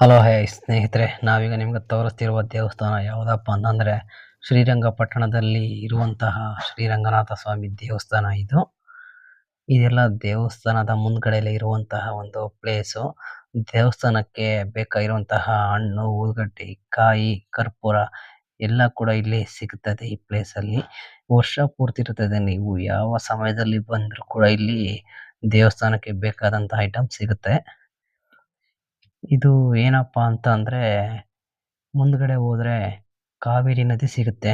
Hello, ಹೇ ಸ್ನೇಹಿತರೆ, ನಾವೀಗ ನಿಮಗೆ ತೋರಿಸ್ತಿರುವ ದೇವಸ್ಥಾನ ಯಾವುದಪ್ಪ ಅಂತಂದರೆ ಶ್ರೀರಂಗಪಟ್ಟಣದಲ್ಲಿ ಇರುವಂತಹ ಶ್ರೀರಂಗನಾಥ ಸ್ವಾಮಿ ದೇವಸ್ಥಾನ ಇದು. ಇದೆಲ್ಲ ದೇವಸ್ಥಾನದ ಮುಂದ್ಗಡೆಯಲ್ಲಿ ಇರುವಂತಹ ಒಂದು ಪ್ಲೇಸು ದೇವಸ್ಥಾನಕ್ಕೆ ಬೇಕಾಗಿರುವಂತಹ ಹಣ್ಣು ಉಳ್ಗಡ್ಡೆ ಕಾಯಿ, ಕರ್ಪೂರ ಎಲ್ಲ ಕೂಡ ಇಲ್ಲಿ ಸಿಗುತ್ತದೆ ಈ ಪ್ಲೇಸ್ ಅಲ್ಲಿ. ವರ್ಷ ಪೂರ್ತಿ ಇರುತ್ತದೆ ನೀವು ಯಾವ ಸಮಯದಲ್ಲಿ ಬಂದರೂ ಕೂಡ ಇಲ್ಲಿ ದೇವಸ್ಥಾನಕ್ಕೆ ಬೇಕಾದಂತಹ ಐಟಮ್ ಸಿಗುತ್ತೆ. ಇದು ಏನಪ್ಪಾ ಅಂತ ಅಂದ್ರೆ, ಮುಂದ್ಗಡೆ ಹೋದ್ರೆ ಕಾವೇರಿ ನದಿ ಸಿಗುತ್ತೆ.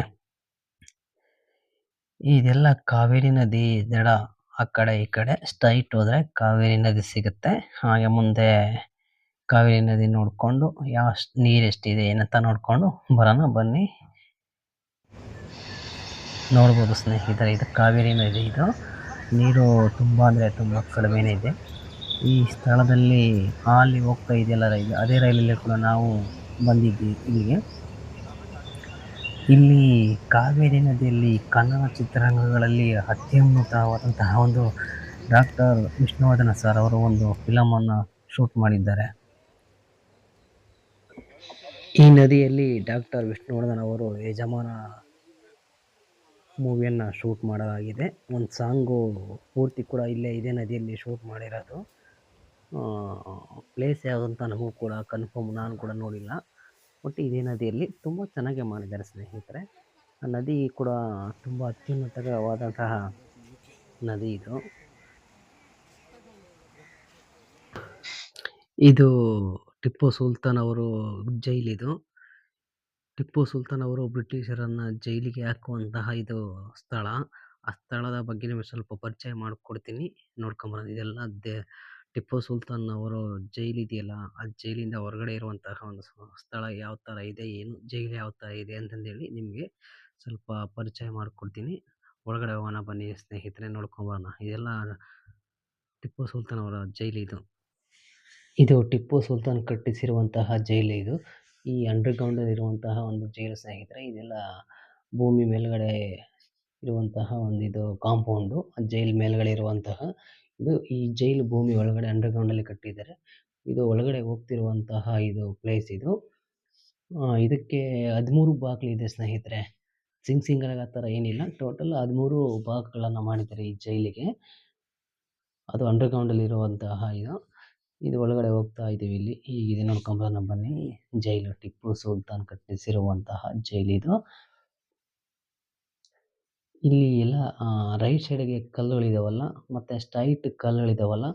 ಇದೆಲ್ಲ ಕಾವೇರಿ ನದಿ ದಡ ಆ ಕಡೆ ಈ ಕಡೆ ಸ್ಟ್ರೈಟ್ ಹೋದ್ರೆ ಕಾವೇರಿ ನದಿ ಸಿಗುತ್ತೆ. ಹಾಗೆ ಮುಂದೆ ಕಾವೇರಿ ನದಿ ನೋಡ್ಕೊಂಡು ಯಾವ ನೀರ್ ಎಷ್ಟಿದೆ ಏನಂತ ನೋಡ್ಕೊಂಡು ಬರೋಣ, ಬನ್ನಿ. ನೋಡ್ಬೋದು ಸ್ನೇಹಿತರೆ, ಇದು ಕಾವೇರಿ ನದಿ ಇದು. ನೀರು ತುಂಬಾ ಅಂದ್ರೆ ತುಂಬಾ ಕಡಿಮೆನೇ ಇದೆ. ಈ ಸ್ಥಳದಲ್ಲಿ ಅಲ್ಲಿ ಹೋಗ್ತಾ ಇದೆಯಲ್ಲ ರೈಲು ಅದೇ ರೈಲಲ್ಲಿ ಕೂಡ ನಾವು ಬಂದಿದ್ವಿ ಇಲ್ಲಿಗೆ. ಇಲ್ಲಿ ಕಾವೇರಿ ನದಿಯಲ್ಲಿ ಕನ್ನಡ ಚಿತ್ರರಂಗಗಳಲ್ಲಿ ಅತ್ಯುನ್ನತವಾದಂತಹ ಒಂದು ಡಾಕ್ಟರ್ ವಿಷ್ಣುವರ್ಧನ ಸರ್ ಅವರು ಒಂದು ಫಿಲಮನ್ನು ಶೂಟ್ ಮಾಡಿದ್ದಾರೆ. ಈ ನದಿಯಲ್ಲಿ ಡಾಕ್ಟರ್ ವಿಷ್ಣುವರ್ಧನ್ ಅವರು ಯಜಮಾನ ಮೂವಿಯನ್ನು ಶೂಟ್ ಮಾಡಲಾಗಿದೆ. ಒಂದು ಸಾಂಗು ಪೂರ್ತಿ ಕೂಡ ಇಲ್ಲೇ ಇದೇ ನದಿಯಲ್ಲಿ ಶೂಟ್ ಮಾಡಿರೋದು. ಪ್ಲೇಸ್ ಯಾವುದಂತ ನಮಗೂ ಕೂಡ ಕನ್ಫರ್ಮ್ ನಾನು ಕೂಡ ನೋಡಿಲ್ಲ. ಬಟ್ ಇದೇ ನದಿಯಲ್ಲಿ ತುಂಬ ಚೆನ್ನಾಗಿ ಮಾಡಿದ್ದಾರೆ ಸ್ನೇಹಿತರೆ. ಆ ನದಿ ಕೂಡ ತುಂಬ ಅತ್ಯುನ್ನತವಾದಂತಹ ನದಿ ಇದು. ಇದು ಟಿಪ್ಪು ಸುಲ್ತಾನ್ ಅವರು ಜೈಲಿದು ಟಿಪ್ಪು ಸುಲ್ತಾನ್ ಅವರು ಬ್ರಿಟಿಷರನ್ನ ಜೈಲಿಗೆ ಹಾಕುವಂತಹ ಇದು ಸ್ಥಳ. ಆ ಸ್ಥಳದ ಬಗ್ಗೆ ನಿಮಗೆ ಸ್ವಲ್ಪ ಪರಿಚಯ ಮಾಡಿಕೊಡ್ತೀನಿ. ನೋಡ್ಕೊಂಬರೋದು ಇದೆಲ್ಲ ದೇ ಟಿಪ್ಪು ಸುಲ್ತಾನ್ ಅವರು ಜೈಲು ಇದೆಯಲ್ಲ ಆ ಜೈಲಿಂದ ಹೊರಗಡೆ ಇರುವಂತಹ ಒಂದು ಸ್ಥಳ ಯಾವ ಥರ ಇದೆ, ಏನು, ಜೈಲು ಯಾವ ಥರ ಇದೆ ಅಂತಂದೇಳಿ ನಿಮಗೆ ಸ್ವಲ್ಪ ಪರಿಚಯ ಮಾಡಿಕೊಡ್ತೀನಿ. ಒಳಗಡೆ ಹೋಗೋಣ ಬನ್ನಿ ಸ್ನೇಹಿತರೆ ನೋಡ್ಕೊಂಬರೋಣ ಇದೆಲ್ಲ ಟಿಪ್ಪು ಸುಲ್ತಾನ್ ಅವರ ಜೈಲು ಇದು. ಇದು ಟಿಪ್ಪು ಸುಲ್ತಾನ್ ಕಟ್ಟಿಸಿರುವಂತಹ ಜೈಲು ಇದು. ಈ ಅಂಡರ್ಗ್ರೌಂಡ್ ಇರುವಂತಹ ಒಂದು ಜೈಲು ಸ್ನೇಹಿತರೆ, ಇದೆಲ್ಲ ಭೂಮಿ ಮೇಲ್ಗಡೆ ಇರುವಂತಹ ಒಂದು ಇದು ಕಾಂಪೌಂಡು. ಜೈಲ್ ಮೇಲ್ಗಡೆ ಇರುವಂತಹ ಇದು ಈ ಜೈಲು ಭೂಮಿ ಒಳಗಡೆ ಅಂಡರ್ ಗ್ರೌಂಡ್ ಅಲ್ಲಿ ಕಟ್ಟಿದ್ದಾರೆ. ಇದು ಒಳಗಡೆ ಹೋಗ್ತಿರುವಂತಹ ಇದು ಪ್ಲೇಸ್ ಇದು. ಇದಕ್ಕೆ ಹದಿಮೂರು ಬಾಗಿಲು ಇದೆ ಸ್ನೇಹಿತರೆ. ಸಿಂಗ್ ಸಿಂಗಲ್ ಆ ಥರ ಏನಿಲ್ಲ. ಟೋಟಲ್ ಹದಿಮೂರು ಭಾಗಗಳನ್ನು ಮಾಡಿದ್ದಾರೆ ಈ ಜೈಲಿಗೆ. ಅದು ಅಂಡರ್ಗ್ರೌಂಡ್ ಅಲ್ಲಿ ಇರುವಂತಹ ಇದು. ಇದು ಒಳಗಡೆ ಹೋಗ್ತಾ ಇದೀವಿ ಇಲ್ಲಿ. ಈಗ ಇದು ನೋಡ್ಕೊಂಬರೋಣ ಬನ್ನಿ. ಜೈಲು ಟಿಪ್ಪು ಸುಲ್ತಾನ್ ಕಟ್ಟಿಸಿರುವಂತಹ ಜೈಲು ಇದು. ಇಲ್ಲಿ ಎಲ್ಲ ರೈಟ್ ಸೈಡಿಗೆ ಕಲ್ಲುಗಳಿದಾವಲ್ಲ, ಮತ್ತೆ ಸ್ಟ್ರೈಟ್ ಕಲ್ಲುಗಳಿದಾವಲ್ಲ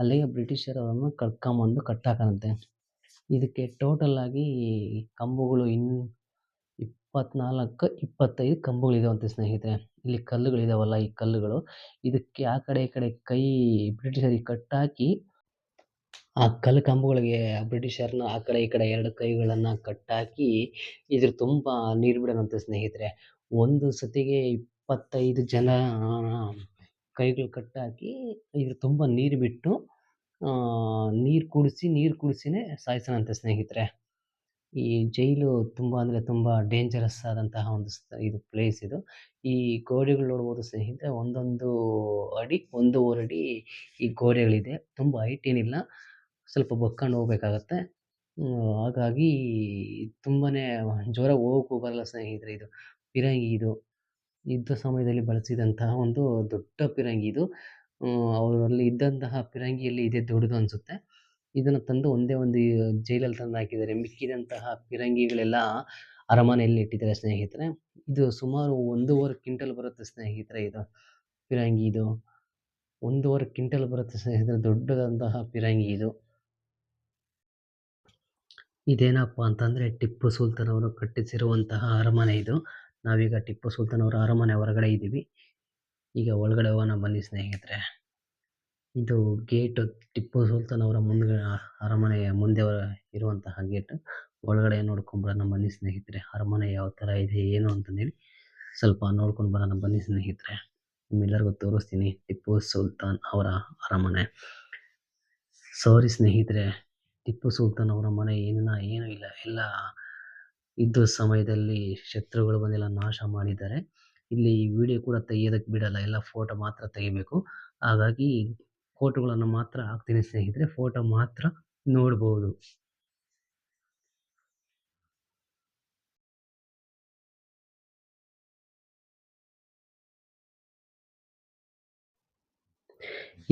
ಅಲ್ಲಿಗೆ ಬ್ರಿಟಿಷರನ್ನು ಕಟ್ಕೊಂಬಂದು ಕಟ್ಟಾಕಂತೆ ಇದಕ್ಕೆ ಟೋಟಲ್ ಆಗಿ ಕಂಬಗಳು ಇನ್ ಇಪ್ಪತ್ನಾಲ್ಕು, ಇಪ್ಪತ್ತೈದು ಕಂಬಗಳಿದಾವಂತೆ ಸ್ನೇಹಿತರೆ. ಇಲ್ಲಿ ಕಲ್ಲುಗಳಿದಾವಲ್ಲ ಈ ಕಲ್ಲುಗಳು. ಇದಕ್ಕೆ ಆ ಕಡೆ, ಈ ಕಡೆ ಕೈ ಬ್ರಿಟಿಷರಿಗೆ ಕಟ್ಟಾಕಿ, ಆ ಕಲ್ಲು ಕಂಬಗಳಿಗೆ ಬ್ರಿಟಿಷರ್ನ ಆ ಕಡೆ, ಈ ಕಡೆ ಎರಡು ಕೈಗಳನ್ನು ಕಟ್ಟಾಕಿ, ಇದ್ರ ತುಂಬ ನೀರು ಬಿಡೋಣಂತೆ ಸ್ನೇಹಿತರೆ. ಒಂದು ಸತಿಗೆ ಇಪ್ಪತ್ತೈದು ಜನ ಕೈಗಳು ಕಟ್ಟಾಕಿ ಇದ್ರ ತುಂಬ ನೀರು ಬಿಟ್ಟು ನೀರು ಕುಡಿಸಿ, ನೀರು ಕುಡಿಸಿನೇ ಸಾಯಿಸೋಣಂತೆ ಸ್ನೇಹಿತರೆ. ಈ ಜೈಲು ತುಂಬ ಅಂದರೆ ತುಂಬ ಡೇಂಜರಸ್ ಆದಂತಹ ಒಂದು ಇದು ಪ್ಲೇಸ್ ಇದು. ಈ ಗೋಡೆಗಳು ನೋಡ್ಬೋದು ಸ್ನೇಹಿತರೆ, ಒಂದೊಂದು ಅಡಿ ಒಂದೂವರೆ ಅಡಿ ಈ ಗೋಡೆಗಳಿದೆ. ತುಂಬ ಹೈಟ್ ಏನಿಲ್ಲ, ಸ್ವಲ್ಪ ಬಕ್ಕೊಂಡು ಹೋಗ್ಬೇಕಾಗತ್ತೆ. ಹಾಗಾಗಿ ತುಂಬಾನೇ ಜೋರಾಗಿ ಹೋಗಕ್ಕೂ ಬರಲ್ಲ ಸ್ನೇಹಿತರೆ ಇದು. ಪಿರಂಗಿ ಇದು. ಯುದ್ಧ ಸಮಯದಲ್ಲಿ ಬಳಸಿದಂತಹ ಒಂದು ದೊಡ್ಡ ಪಿರಂಗಿ ಇದು. ಅವರಲ್ಲಿ ಇದ್ದಂತಹ ಪಿರಂಗಿಯಲ್ಲಿ ಇದೇ ದೊಡ್ಡದು ಅನಿಸುತ್ತೆ. ಇದನ್ನು ತಂದು ಒಂದೇ ಒಂದು ಜೈಲಲ್ಲಿ ತಂದು ಹಾಕಿದ್ದಾರೆ. ಮಿಕ್ಕಿದಂತಹ ಪಿರಂಗಿಗಳೆಲ್ಲ ಅರಮನೆಯಲ್ಲಿ ಇಟ್ಟಿದ್ದಾರೆ ಸ್ನೇಹಿತರೆ. ಇದು ಸುಮಾರು ಒಂದೂವರೆ ಕ್ವಿಂಟಲ್ ಬರುತ್ತೆ ಸ್ನೇಹಿತರೆ ಇದು ಪಿರಂಗಿ ಇದು. ಒಂದೂವರೆ ಕ್ವಿಂಟಲ್ ಬರುತ್ತೆ ಸ್ನೇಹಿತರೆ ದೊಡ್ಡದಂತಹ ಪಿರಂಗಿ ಇದು. ಇದೇನಪ್ಪ ಅಂತಂದ್ರೆ ಟಿಪ್ಪು ಸುಲ್ತಾನ್ ಅವರು ಕಟ್ಟಿಸಿರುವಂತಹ ಅರಮನೆ ಇದು. ನಾವೀಗ ಟಿಪ್ಪು ಸುಲ್ತಾನ್ ಅವರ ಅರಮನೆ ಹೊರಗಡೆ ಇದ್ದೀವಿ. ಈಗ ಒಳಗಡೆ ಹೋಗೋಣ ಬನ್ನಿ ಸ್ನೇಹಿತರೆ. ಇದು ಗೇಟ್ ಟಿಪ್ಪು ಸುಲ್ತಾನ್ ಅವರ ಮುಂದೆ ಅರಮನೆಯ ಮುಂದೆ ಇರುವಂತಹ ಗೇಟ್. ಒಳಗಡೆ ನೋಡ್ಕೊಂಡ್ ಬರೋಣ ಬನ್ನಿ ಸ್ನೇಹಿತರೆ. ಅರಮನೆ ಯಾವ ಥರ ಇದೆ, ಏನು ಅಂತಂದೇಳಿ ಸ್ವಲ್ಪ ನೋಡ್ಕೊಂಡು ಬರೋಣ ಬನ್ನಿ ಸ್ನೇಹಿತರೆ. ನಿಮ್ಮೆಲ್ಲರಿಗೂ ತೋರಿಸ್ತೀನಿ ಟಿಪ್ಪು ಸುಲ್ತಾನ್ ಅವರ ಅರಮನೆ. ಸಾರಿ ಸ್ನೇಹಿತರೆ, ಟಿಪ್ಪು ಸುಲ್ತಾನ್ ಅವರ ಮನೆ ಏನ ಏನೂ ಇಲ್ಲ. ಎಲ್ಲ ಯುದ್ಧ ಸಮಯದಲ್ಲಿ ಶತ್ರುಗಳು ಬಂದೆಲ್ಲ ನಾಶ ಮಾಡಿದ್ದಾರೆ. ಇಲ್ಲಿ ವಿಡಿಯೋ ಕೂಡ ತೆಗೆಯೋದಕ್ಕೆ ಬಿಡಲ್ಲ, ಎಲ್ಲ ಫೋಟೋ ಮಾತ್ರ ತೆಗಿಬೇಕು. ಹಾಗಾಗಿ ಫೋಟೋಗಳನ್ನು ಮಾತ್ರ ಹಾಕ್ತೀನಿ ಸ್ನೇಹಿತರೆ ಫೋಟೋ ಮಾತ್ರ ನೋಡಬಹುದು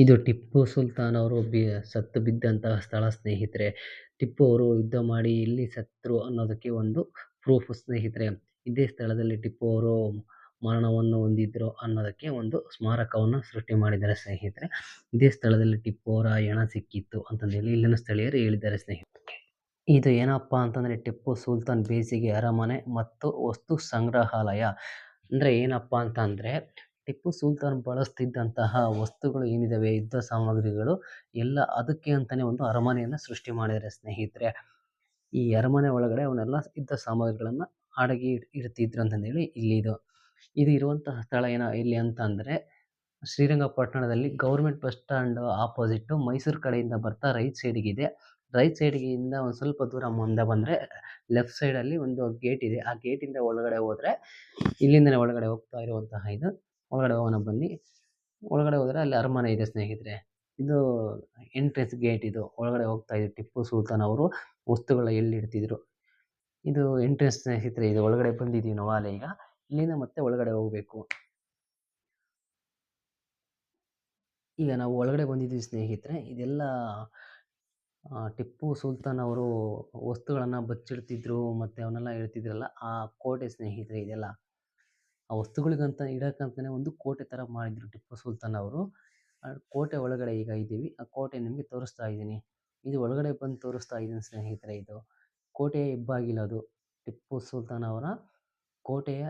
ಇದು ಟಿಪ್ಪು ಸುಲ್ತಾನ್ ಅವರು ಬಿ ಸತ್ತು ಬಿದ್ದಂತಹ ಸ್ಥಳ ಸ್ನೇಹಿತರೆ. ಟಿಪ್ಪು ಅವರು ಯುದ್ಧ ಮಾಡಿ ಎಲ್ಲಿ ಸತ್ತರು ಅನ್ನೋದಕ್ಕೆ ಒಂದು ಪ್ರೂಫ್ ಸ್ನೇಹಿತರೆ. ಇದೇ ಸ್ಥಳದಲ್ಲಿ ಟಿಪ್ಪು ಅವರು ಮರಣವನ್ನು ಹೊಂದಿದ್ರು ಅನ್ನೋದಕ್ಕೆ ಒಂದು ಸ್ಮಾರಕವನ್ನು ಸೃಷ್ಟಿ ಮಾಡಿದ್ದಾರೆ ಸ್ನೇಹಿತರೆ. ಇದೇ ಸ್ಥಳದಲ್ಲಿ ಟಿಪ್ಪು ಅವರ ಹೆಣ ಸಿಕ್ಕಿತ್ತು ಅಂತಂದೇಳಿ ಇಲ್ಲಿನ ಸ್ಥಳೀಯರು ಹೇಳಿದ್ದಾರೆ ಸ್ನೇಹಿತರೆ. ಇದು ಏನಪ್ಪ ಅಂತಂದರೆ ಟಿಪ್ಪು ಸುಲ್ತಾನ್ ಬೇಸಿಗೆ ಅರಮನೆ ಮತ್ತು ವಸ್ತು ಸಂಗ್ರಹಾಲಯ. ಅಂದರೆ ಏನಪ್ಪ ಅಂತ ಅಂದರೆ ಟಿಪ್ಪು ಸುಲ್ತಾನ್ ಬಳಸ್ತಿದ್ದಂತಹ ವಸ್ತುಗಳು ಏನಿದಾವೆ? ಯುದ್ಧ ಸಾಮಗ್ರಿಗಳು. ಎಲ್ಲ ಅದಕ್ಕೆ ಅಂತಲೇ ಒಂದು ಅರಮನೆಯನ್ನು ಸೃಷ್ಟಿ ಮಾಡಿದ್ದಾರೆ ಸ್ನೇಹಿತರೆ. ಈ ಅರಮನೆ ಒಳಗಡೆ ಅವನ್ನೆಲ್ಲ ಯುದ್ಧ ಸಾಮಗ್ರಿಗಳನ್ನು ಅಡಗಿ ಇಡ್ತಿದ್ರು ಅಂತಂದೇಳಿ ಇಲ್ಲಿ ಇದು. ಇದು ಇರುವಂತಹ ಸ್ಥಳ ಏನ ಇಲ್ಲಿ ಅಂತ ಅಂದರೆ ಶ್ರೀರಂಗಪಟ್ಟಣದಲ್ಲಿ government bus stand opposite Mysuru ಕಡೆಯಿಂದ ಬರ್ತಾ ರೈಟ್ ಸೈಡಿಗಿದೆ. ರೈಟ್ ಸೈಡ್ಗಿಂದ ಒಂದು ಸ್ವಲ್ಪ ದೂರ ಮುಂದೆ ಬಂದರೆ ಲೆಫ್ಟ್ ಸೈಡಲ್ಲಿ ಒಂದು ಗೇಟ್ ಇದೆ. ಆ ಗೇಟಿಂದ ಒಳಗಡೆ ಹೋದರೆ ಇಲ್ಲಿಂದಲೇ ಒಳಗಡೆ ಹೋಗ್ತಾ ಇರುವಂತಹ ಇದು. ಒಳಗಡೆ ಹೋಗೋಣ ಬನ್ನಿ. ಒಳಗಡೆ ಹೋದರೆ ಅಲ್ಲಿ ಅರಮನೆ ಇದೆ ಸ್ನೇಹಿತರೆ. ಇದು ಎಂಟ್ರೆನ್ಸ್ ಗೇಟ್ ಇದು. ಒಳಗಡೆ ಹೋಗ್ತಾ ಇದೆ ಟಿಪ್ಪು ಸುಲ್ತಾನ್ ಅವರು ವಸ್ತುಗಳ ಎಲ್ಲಿ ಇಡ್ತಿದ್ರು. ಇದು ಎಂಟ್ರೆನ್ಸ್ ಸ್ನೇಹಿತರೆ, ಇದು ಒಳಗಡೆ ಬಂದಿದ್ದೀವಿ ನಾವು ಈಗ. ಇಲ್ಲಿಂದ ಮತ್ತೆ ಒಳಗಡೆ ಹೋಗಬೇಕು. ಈಗ ನಾವು ಒಳಗಡೆ ಬಂದಿದ್ದೀವಿ ಸ್ನೇಹಿತರೆ. ಇದೆಲ್ಲ ಟಿಪ್ಪು ಸುಲ್ತಾನ್ ಅವರು ವಸ್ತುಗಳನ್ನು ಬಚ್ಚಿಡ್ತಿದ್ರು, ಮತ್ತು ಅವನ್ನೆಲ್ಲ ಇಡ್ತಿದ್ರಲ್ಲ, ಆ ಕೋಟೆ ಸ್ನೇಹಿತರೆ ಇದೆಲ್ಲ. ಆ ವಸ್ತುಗಳಿಗಂತ ಇಡಕ್ಕಂತಲೇ ಒಂದು ಕೋಟೆ ಥರ ಮಾಡಿದ್ರು ಟಿಪ್ಪು ಸುಲ್ತಾನ್ ಅವರು. ಆ ಕೋಟೆ ಒಳಗಡೆ ಈಗ ಇದ್ದೀವಿ. ಆ ಕೋಟೆ ನಿಮಗೆ ತೋರಿಸ್ತಾ ಇದ್ದೀನಿ. ಇದು ಒಳಗಡೆ ಬಂದು ತೋರಿಸ್ತಾ ಇದ್ದೀನಿ ಸ್ನೇಹಿತರೆ ಇದು. ಕೋಟೆಯ ಹೆಬ್ಬಾಗಿಲದು ಟಿಪ್ಪು ಸುಲ್ತಾನ್ ಅವರ ಕೋಟೆಯ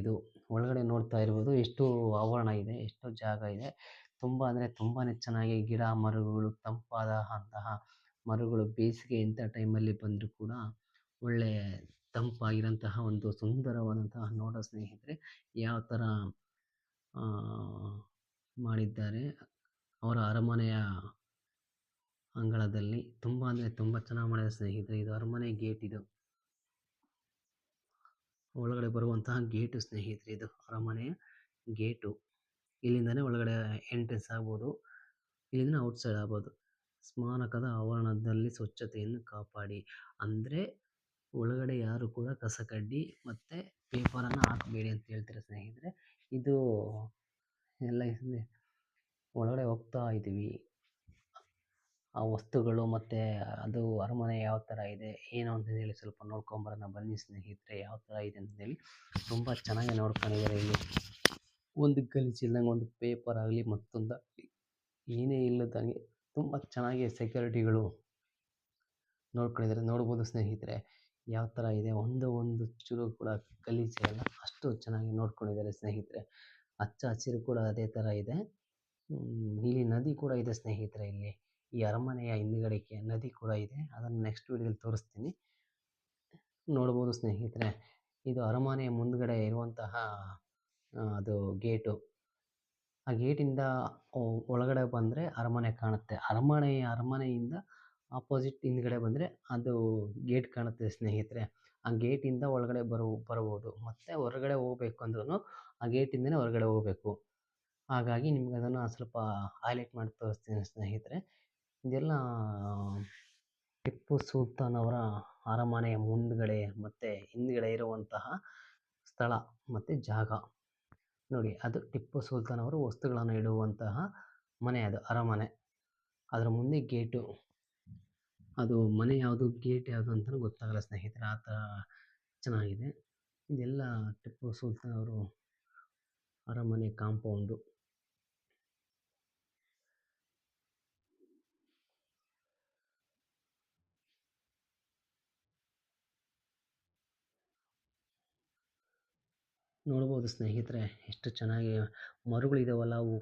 ಇದು. ಒಳಗಡೆ ನೋಡ್ತಾ ಇರ್ಬೋದು ಎಷ್ಟು ಆವರಣ ಇದೆ, ಎಷ್ಟು ಜಾಗ ಇದೆ. ತುಂಬ ಅಂದರೆ ತುಂಬಾ ಚೆನ್ನಾಗಿ ಗಿಡ, ಮರಗಳು, ತಂಪಾದ ಅಂತಹ ಮರಗಳು ಬೇಸಿಗೆ ಇಂಥ ಟೈಮಲ್ಲಿ ಬಂದರೂ ಕೂಡ ಒಳ್ಳೆಯ ತಂಪಾಗಿರೋಂತಹ ಒಂದು ಸುಂದರವಾದಂತಹ ನೋಟ ಸ್ನೇಹಿತರೆ, ಯಾವ ಥರ ಮಾಡಿದ್ದಾರೆ. ಅವರ ಅರಮನೆಯ ಅಂಗಳದಲ್ಲಿ ತುಂಬ ಅಂದರೆ ತುಂಬ ಚೆನ್ನಾಗಿ ಮಾಡಿದ್ದಾರೆ ಸ್ನೇಹಿತರೆ. ಇದು ಅರಮನೆ ಗೇಟ್ ಇದು. ಒಳಗಡೆ ಬರುವಂತಹ ಗೇಟು ಸ್ನೇಹಿತರೆ ಇದು. ಅರಮನೆಯ ಗೇಟು. ಇಲ್ಲಿಂದನೇ ಒಳಗಡೆ ಎಂಟ್ರೆನ್ಸ್ ಆಗ್ಬೋದು. ಇಲ್ಲಿಂದ ಔಟ್ಸೈಡ್ ಆಗ್ಬೋದು. ಸ್ಮಾರಕದ ಆವರಣದಲ್ಲಿ ಸ್ವಚ್ಛತೆಯನ್ನು ಕಾಪಾಡಿ. ಅಂದರೆ ಒಳಗಡೆ ಯಾರು ಕೂಡ ಕಸ ಕಡ್ಡಿ ಮತ್ತು ಪೇಪರನ್ನು ಹಾಕಬೇಡಿ ಅಂತ ಹೇಳ್ತಾರೆ ಸ್ನೇಹಿತರೆ? ಇದು ಎಲ್ಲ ಒಳಗಡೆ ಹೋಗ್ತಾ ಇದ್ದೀವಿ. ಆ ವಸ್ತುಗಳು ಮತ್ತು ಅದು ಅರಮನೆ ಯಾವ ಥರ ಇದೆ, ಏನು ಅಂತ ಹೇಳಿ ಸ್ವಲ್ಪ ನೋಡ್ಕೊಂಬರೋಣ ಬನ್ನಿ ಸ್ನೇಹಿತರೆ, ಯಾವ ಥರ ಇದೆ ಅಂತೇಳಿ ತುಂಬ ಚೆನ್ನಾಗಿ ನೋಡ್ಕೊಂಡಿದ್ದಾರೆ ಇಲ್ಲಿ. ಒಂದು ಗಲೀಜಿಲ್ದಂಗೆ ಒಂದು ಪೇಪರ್ ಆಗಲಿ ಮತ್ತೊಂದು ಏನೇ ಇಲ್ಲದಂಗೆ ತುಂಬ ಚೆನ್ನಾಗಿ ಸೆಕ್ಯೂರಿಟಿಗಳು ನೋಡ್ಕೊಂಡಿದ್ದಾರೆ. ನೋಡ್ಬೋದು ಸ್ನೇಹಿತರೆ. ಯಾವ ಥರ ಇದೆ? ಒಂದು ಒಂದು ಚೂರು ಕೂಡ ಗಲೀಜಿರಲ್ಲ ಅಷ್ಟು ಚೆನ್ನಾಗಿ ನೋಡ್ಕೊಂಡಿದ್ದಾರೆ ಸ್ನೇಹಿತರೆ. ಹಚ್ಚ ಹಸಿರು ಕೂಡ ಅದೇ ಥರ ಇದೆ. ಇಲ್ಲಿ ನದಿ ಕೂಡ ಇದೆ ಸ್ನೇಹಿತರೆ ಇಲ್ಲಿ. ಈ ಅರಮನೆಯ ಹಿಂದುಗಡೆಗೆ ನದಿ ಕೂಡ ಇದೆ. ಅದನ್ನು ನೆಕ್ಸ್ಟ್ ವೀಡಿಯೋದಲ್ಲಿ ತೋರಿಸ್ತೀನಿ. ನೋಡ್ಬೋದು ಸ್ನೇಹಿತರೆ. ಇದು ಅರಮನೆಯ ಮುಂದುಗಡೆ ಇರುವಂತಹ ಅದು ಗೇಟು. ಆ ಗೇಟಿಂದ ಒಳಗಡೆ ಬಂದರೆ ಅರಮನೆ ಕಾಣುತ್ತೆ. ಅರಮನೆ ಅರಮನೆಯಿಂದ ಆಪೋಸಿಟ್ ಹಿಂದ್ಗಡೆ ಬಂದರೆ ಅದು ಗೇಟ್ ಕಾಣುತ್ತೆ ಸ್ನೇಹಿತರೆ. ಆ ಗೇಟಿಂದ ಒಳಗಡೆ ಬರೋ ಬರ್ಬೋದು ಮತ್ತು ಹೊರಗಡೆ ಹೋಗ್ಬೇಕು ಅಂದ್ರೂ ಆ ಗೇಟಿಂದಲೇ ಹೊರಗಡೆ ಹೋಗಬೇಕು. ಹಾಗಾಗಿ ನಿಮ್ಗೆ ಅದನ್ನು ಸ್ವಲ್ಪ ಹೈಲೈಟ್ ಮಾಡಿ ತೋರಿಸ್ತೀನಿ ಸ್ನೇಹಿತರೆ. ಇದೆಲ್ಲ ಟಿಪ್ಪು ಸುಲ್ತಾನ್ ಅವರ ಅರಮನೆಯ ಮುಂದ್ಗಡೆ ಮತ್ತು ಹಿಂದ್ಗಡೆ ಇರುವಂತಹ ಸ್ಥಳ ಮತ್ತು ಜಾಗ. ನೋಡಿ, ಅದು ಟಿಪ್ಪು ಸುಲ್ತಾನ್ ಅವರು ವಸ್ತುಗಳನ್ನು ಇಡುವಂತಹ ಮನೆ ಅದು, ಅರಮನೆ. ಅದರ ಮುಂದೆ ಗೇಟು ಅದು ಮನೆ ಯಾವುದು ಗೇಟ್ ಯಾವುದು ಅಂತ ಗೊತ್ತಾಗಲ್ಲ ಸ್ನೇಹಿತರೆ, ಆ ಥರ ಚೆನ್ನಾಗಿದೆ. ಇದೆಲ್ಲ ಟಿಪ್ಪು ಸುಲ್ತಾನ್ ಅವರು ಅರಮನೆ ಕಾಂಪೌಂಡು. ನೋಡ್ಬೋದು ಸ್ನೇಹಿತರೆ, ಎಷ್ಟು ಚೆನ್ನಾಗಿ ಮರಗಳಿದಾವಲ್ಲ ಅವು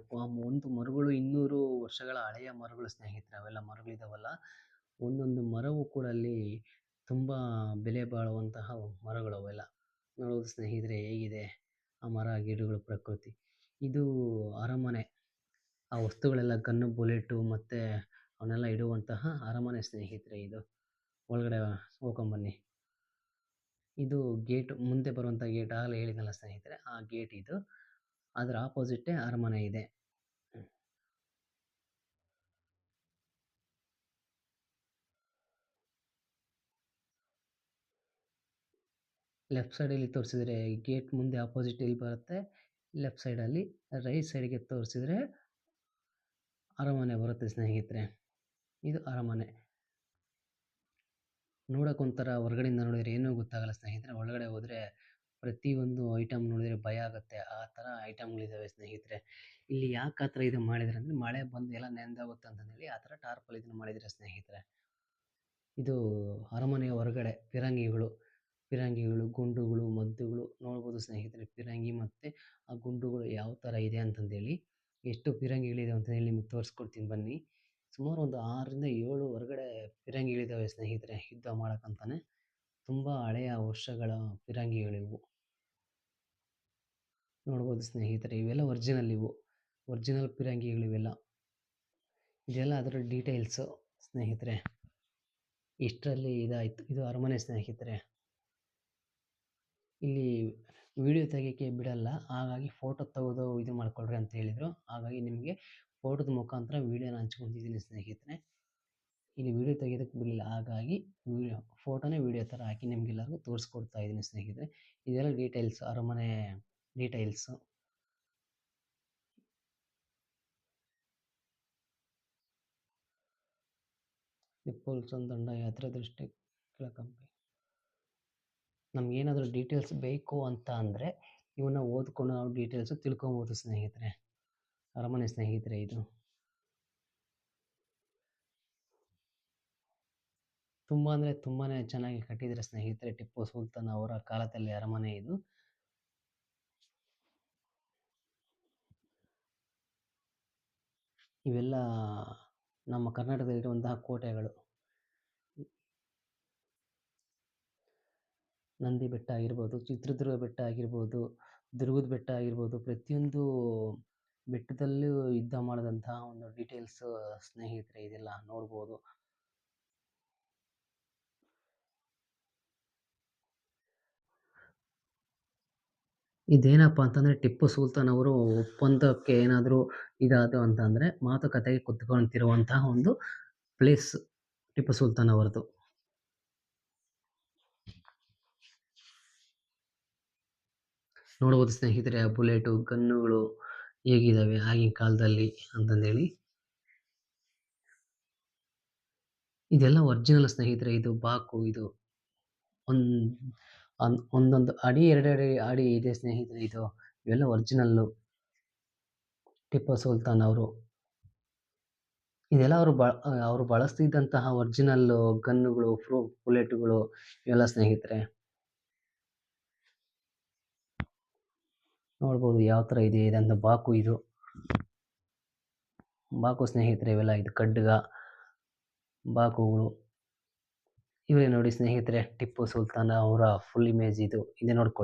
ಒಂದು ಮರಗಳು ಇನ್ನೂರು ವರ್ಷಗಳ ಹಳೆಯ ಮರಗಳು ಸ್ನೇಹಿತರೆ, ಅವೆಲ್ಲ ಮರಗಳಿದಾವಲ್ಲ. ಒಂದೊಂದು ಮರವು ಕೂಡ ಅಲ್ಲಿ ತುಂಬ ಬೆಲೆ ಬಾಳುವಂತಹ ಮರಗಳು ಅವೆಲ್ಲ ನೋಡೋದು ಸ್ನೇಹಿತರೆ, ಹೇಗಿದೆ ಆ ಮರ, ಗಿಡಗಳು, ಪ್ರಕೃತಿ. ಇದು ಅರಮನೆ. ಆ ವಸ್ತುಗಳೆಲ್ಲ ಗನ್ನು ಬುಲೆಟು ಮತ್ತು ಅವನ್ನೆಲ್ಲ ಇಡುವಂತಹ ಅರಮನೆ ಸ್ನೇಹಿತರೆ ಇದು. ಒಳಗಡೆ ಹೋಗ್ಕೊಂಬನ್ನಿ ಇದು ಗೇಟ್, ಮುಂದೆ ಬರುವಂಥ ಗೇಟ್ ಆಗಲೇ ಹೇಳಿದ್ನಲ್ಲ ಸ್ನೇಹಿತರೆ, ಆ ಗೇಟ್ ಇದು. ಅದರ ಆಪೋಸಿಟ್ಟೇ ಅರಮನೆ ಇದೆ. ಲೆಫ್ಟ್ ಸೈಡಲ್ಲಿ ತೋರಿಸಿದ್ರೆ ಗೇಟ್ ಮುಂದೆ ಆಪೋಸಿಟ್ ಇಲ್ಲಿ ಬರುತ್ತೆ, ಲೆಫ್ಟ್ ಸೈಡಲ್ಲಿ ರೈಟ್ ಸೈಡಿಗೆ ತೋರಿಸಿದ್ರೆ ಅರಮನೆ ಬರುತ್ತೆ ಸ್ನೇಹಿತರೆ. ಇದು ಅರಮನೆ. ನೋಡೋಕ್ಕೊಂಥರ ಹೊರಗಡೆಯಿಂದ ನೋಡಿದರೆ ಏನೂ ಗೊತ್ತಾಗಲ್ಲ ಸ್ನೇಹಿತರೆ. ಒಳಗಡೆ ಹೋದರೆ ಪ್ರತಿಯೊಂದು ಐಟಮ್ ನೋಡಿದರೆ ಭಯ ಆಗುತ್ತೆ. ಆ ಥರ ಐಟಮ್ಗಳಿದ್ದಾವೆ ಸ್ನೇಹಿತರೆ. ಇಲ್ಲಿ ಯಾಕೆ ಆ ಥರ ಇದು ಮಾಡಿದ್ದಾರೆ ಅಂದರೆ, ಮಳೆ ಬಂದು ಎಲ್ಲ ನೆಂದೋಗುತ್ತೆ ಅಂತಂದೇಳಿ ಆ ಥರ ಟಾರ್ಪಲ್ ಇದನ್ನು ಮಾಡಿದ್ದಾರೆ ಸ್ನೇಹಿತರೆ. ಇದು ಅರಮನೆಯ ಹೊರಗಡೆ ಫಿರಂಗಿಗಳು ಫಿರಂಗಿಗಳು ಗುಂಡುಗಳು, ಮದ್ದುಗಳು ನೋಡ್ಬೋದು ಸ್ನೇಹಿತರೆ. ಫಿರಂಗಿ ಮತ್ತು ಆ ಗುಂಡುಗಳು ಯಾವ ಥರ ಇದೆ ಅಂತಂದೇಳಿ ಎಷ್ಟು ಫಿರಂಗಿಗಳಿದೆ ಅಂತ ಹೇಳಿ ನಿಮಗೆ ತೋರಿಸ್ಕೊಡ್ತೀನಿ ಬನ್ನಿ. ಸುಮಾರು ಒಂದು ಆರರಿಂದ ಏಳು ಹೊರಗಡೆ ಫಿರಂಗಿಗಳಿದ್ದಾವೆ ಸ್ನೇಹಿತರೆ, ಯುದ್ಧ ಮಾಡೋಕ್ಕಂತಾನೆ. ತುಂಬ ಹಳೆಯ ವರ್ಷಗಳ ಫಿರಂಗಿಗಳಿವು ನೋಡ್ಬೋದು ಸ್ನೇಹಿತರೆ, ಇವೆಲ್ಲ ಒರಿಜಿನಲ್ ಇವು. ಒರಿಜಿನಲ್ ಫಿರಂಗಿಗಳಿವೆಲ್ಲ ಇದೆಲ್ಲ ಅದರ ಡೀಟೇಲ್ಸು ಸ್ನೇಹಿತರೆ. ಇಷ್ಟರಲ್ಲಿ ಇದಾಯಿತು. ಇದು ಅರಮನೆ ಸ್ನೇಹಿತರೆ. ಇಲ್ಲಿ ವೀಡಿಯೋ ತೆಗಿಯೋಕ್ಕೆ ಬಿಡಲ್ಲ. ಹಾಗಾಗಿ ಫೋಟೋ ತೆಗೆದು ಇದು ಮಾಡ್ಕೊಳ್ರಿ ಅಂತ ಹೇಳಿದರು. ಹಾಗಾಗಿ ನಿಮಗೆ ಫೋಟೋದ ಮುಖಾಂತರ ವೀಡಿಯೋನ ಹಂಚ್ಕೊತಿದ್ದೀನಿ ಸ್ನೇಹಿತರೆ. ಇಲ್ಲಿ ವೀಡಿಯೋ ತೆಗೆಯೋದಕ್ಕೆ ಬಿಡಲಿಲ್ಲ. ಹಾಗಾಗಿ ವೀಡಿಯೋ, ಫೋಟೋನೇ ವೀಡಿಯೋ ಥರ ಹಾಕಿ ನಿಮಗೆಲ್ಲರಿಗೂ ತೋರಿಸ್ಕೊಡ್ತಾ ಇದ್ದೀನಿ ಸ್ನೇಹಿತರೆ. ಇದೆಲ್ಲ ಡೀಟೇಲ್ಸ್, ಅರಮನೆ ಡೀಟೇಲ್ಸು. ಟಿಪ್ಪು ಸುಲ್ತಾನ್ ದಂಡಯಾತ್ರೆ ದೃಷ್ಟಿ, ಕೆಳಕಂಪೆ. ನಮಗೇನಾದರೂ ಡೀಟೇಲ್ಸ್ ಬೇಕು ಅಂತ ಅಂದರೆ ಇವನ್ನ ಓದ್ಕೊಂಡು ನಾವು ಡೀಟೇಲ್ಸು ತಿಳ್ಕೊಬೋದು ಸ್ನೇಹಿತರೆ. ಅರಮನೆ ಸ್ನೇಹಿತರೆ ಇದು. ತುಂಬ ಅಂದರೆ ತುಂಬಾ ಚೆನ್ನಾಗಿ ಕಟ್ಟಿದರೆ ಸ್ನೇಹಿತರೆ ಟಿಪ್ಪು ಸುಲ್ತಾನ್ ಅವರ ಕಾಲದಲ್ಲಿ ಅರಮನೆ ಇದು. ಇವೆಲ್ಲ ನಮ್ಮ ಕರ್ನಾಟಕದಲ್ಲಿರುವಂತಹ ಕೋಟೆಗಳು. ನಂದಿ ಬೆಟ್ಟ ಆಗಿರ್ಬೋದು, ಚಿತ್ರದುರ್ಗ ಬೆಟ್ಟ ಆಗಿರ್ಬೋದು, ದುರ್ಗದ ಬೆಟ್ಟ ಆಗಿರ್ಬೋದು, ಪ್ರತಿಯೊಂದು ಬೆಟ್ಟದಲ್ಲೂ ಯುದ್ಧ ಮಾಡಿದಂತಹ ಒಂದು ಡೀಟೇಲ್ಸ್ ಸ್ನೇಹಿತರೆ, ಇದೆಲ್ಲ ನೋಡ್ಬೋದು. ಇದೇನಪ್ಪ ಅಂತಂದರೆ, ಟಿಪ್ಪು ಸುಲ್ತಾನ್ ಅವರು ಒಪ್ಪಂದಕ್ಕೆ ಏನಾದರೂ ಇದಾದ ಅಂತಂದರೆ ಮಾತುಕತೆಗೆ ಕುತ್ಕೊಳ್ತಿರುವಂತಹ ಒಂದು ಪ್ಲೇಸ್ ಟಿಪ್ಪು ಸುಲ್ತಾನ್ ಅವರದು. ನೋಡ್ಬೋದು ಸ್ನೇಹಿತರೆ, ಆ ಬುಲೆಟು, ಗನ್ನುಗಳು ಹೇಗಿದ್ದಾವೆ ಆಗಿನ ಕಾಲದಲ್ಲಿ ಅಂತಂದೇಳಿ. ಇದೆಲ್ಲ ಒರಿಜಿನಲ್ ಸ್ನೇಹಿತರೆ, ಇದು ಬಾಕು, ಇದು ಒಂದು ಒಂದೊಂದು ಅಡಿ, ಎರಡೆರಡು ಅಡಿ ಇದೆ ಸ್ನೇಹಿತರೆ, ಇದು ಇವೆಲ್ಲ ಒರಿಜಿನಲ್ಲು ಟಿಪ್ಪು ಸುಲ್ತಾನ್ ಅವರು. ಇದೆಲ್ಲ ಅವರು ಬ, ಅವರು ಬಳಸ್ತಿದ್ದಂತಹ ಒರಿಜಿನಲ್ಲು ಗನ್ನುಗಳು ಫ್ರೂ ಬುಲೆಟ್ಗಳು ಇವೆಲ್ಲ ಸ್ನೇಹಿತರೆ. ನೋಡ್ಬೋದು ಯಾವ ಥರ ಇದೆ, ಇದಂತ ಬಾಕು ಇದು. ಬಾಕು ಸ್ನೇಹಿತರೆ, ಇವೆಲ್ಲ ಇದು ಖಡ್ಗ ಬಾಕುಗಳು. ಇವರೇ ನೋಡಿ ಸ್ನೇಹಿತರೆ, ಟಿಪ್ಪು ಸುಲ್ತಾನ ಅವರ ಫುಲ್ ಇಮೇಜ್ ಇದು. ಇದೆ ನೋಡ್ಕೊಳ್ಳಿ.